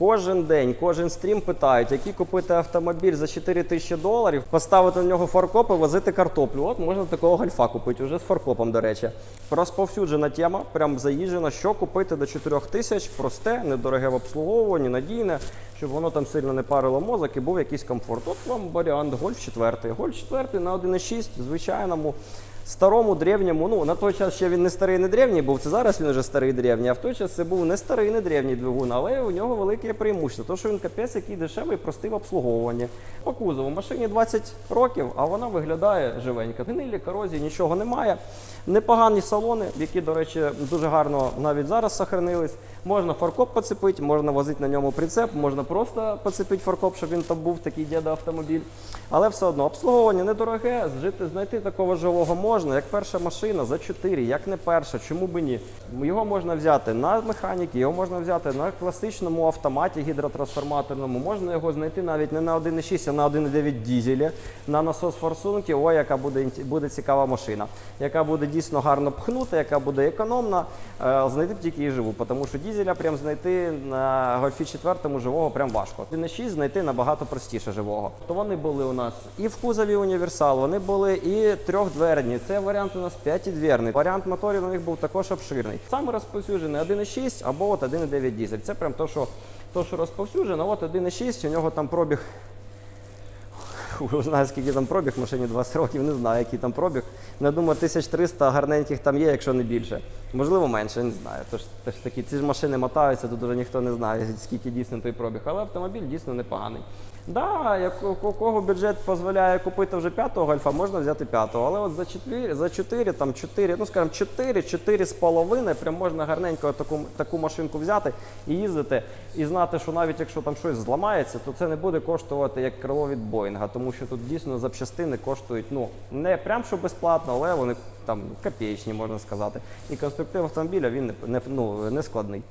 Кожен день, кожен стрім питають, який купити автомобіль за 4 тисячі доларів, поставити на нього фаркоп і возити картоплю. От можна такого гольфа купити, вже з фаркопом, до речі. Розповсюджена тема, прям заїжджена, що купити до 4 тисяч, просте, недороге в обслуговуванні, надійне, щоб воно там сильно не парило мозок і був якийсь комфорт. От вам варіант Гольф 4. Гольф 4 на 1,6, звичайному. Старому, древньому, ну на той час ще він не старий, не древній був. Це зараз він вже старий древній, а в той час це був не старий, не древній двигун, але у нього велике преимущество. То, що він капець, який дешевий, простий в обслуговуванні. По кузову машині 20 років, а вона виглядає живенько. Гнилі, корозії, нічого немає. Непогані салони, які, до речі, дуже гарно навіть зараз сохранились. Можна фаркоп поцепити, можна возити на ньому прицеп, можна просто поцепити фаркоп, щоб він там був такий діда автомобіль. Але все одно обслуговування недороге, жити, знайти такого живого можна, як перша машина за 4, як не перша, чому би ні. Його можна взяти на механіки, його можна взяти на класичному автоматі гідротрансформаторному, можна його знайти навіть не на 1,6, а на 1,9 дізелі, на насос форсунки. Ой, яка буде, буде цікава машина, яка буде дійсно гарно пхнути, яка буде економна. Е, Знайти б тільки її живу, тому що дізеля прям знайти на гольфі 4 живого прям важко. 1,6 знайти набагато простіше живого. То вони були у нас і в кузові універсал, вони були і трьохдверні. Це варіант у нас п'ятидверний. Варіант моторів у них був також обширний. Саме розповсюджений 1,6 або от 1,9 дізель. Це прям то, що, то, що розповсюджено. От 1,6, у нього там пробіг знаю, скільки там пробіг, машині 20 років, не знаю, який там пробіг. Ну, Я думаю, 1300 гарненьких там є, якщо не більше. Можливо, менше, не знаю. Тож, тож такі, ці ж машини мотаються, тут вже ніхто не знає, скільки дійсно той пробіг. Але автомобіль дійсно непоганий. Да, як у кого бюджет дозволяє купити вже п'ятого гольфа, можна взяти п'ятого. Але от за 4, за 4, там 4, ну скажімо, 4, 4 з половиною, прям можна гарненько таку, таку машинку взяти і їздити, і знати, що навіть якщо там щось зламається, то це не буде коштувати як крило від Боїнга, тому що тут дійсно запчастини коштують ну не прям що безплатно, але вони там копеечні, можна сказати. І конструктив автомобіля він не, не, ну, не складний.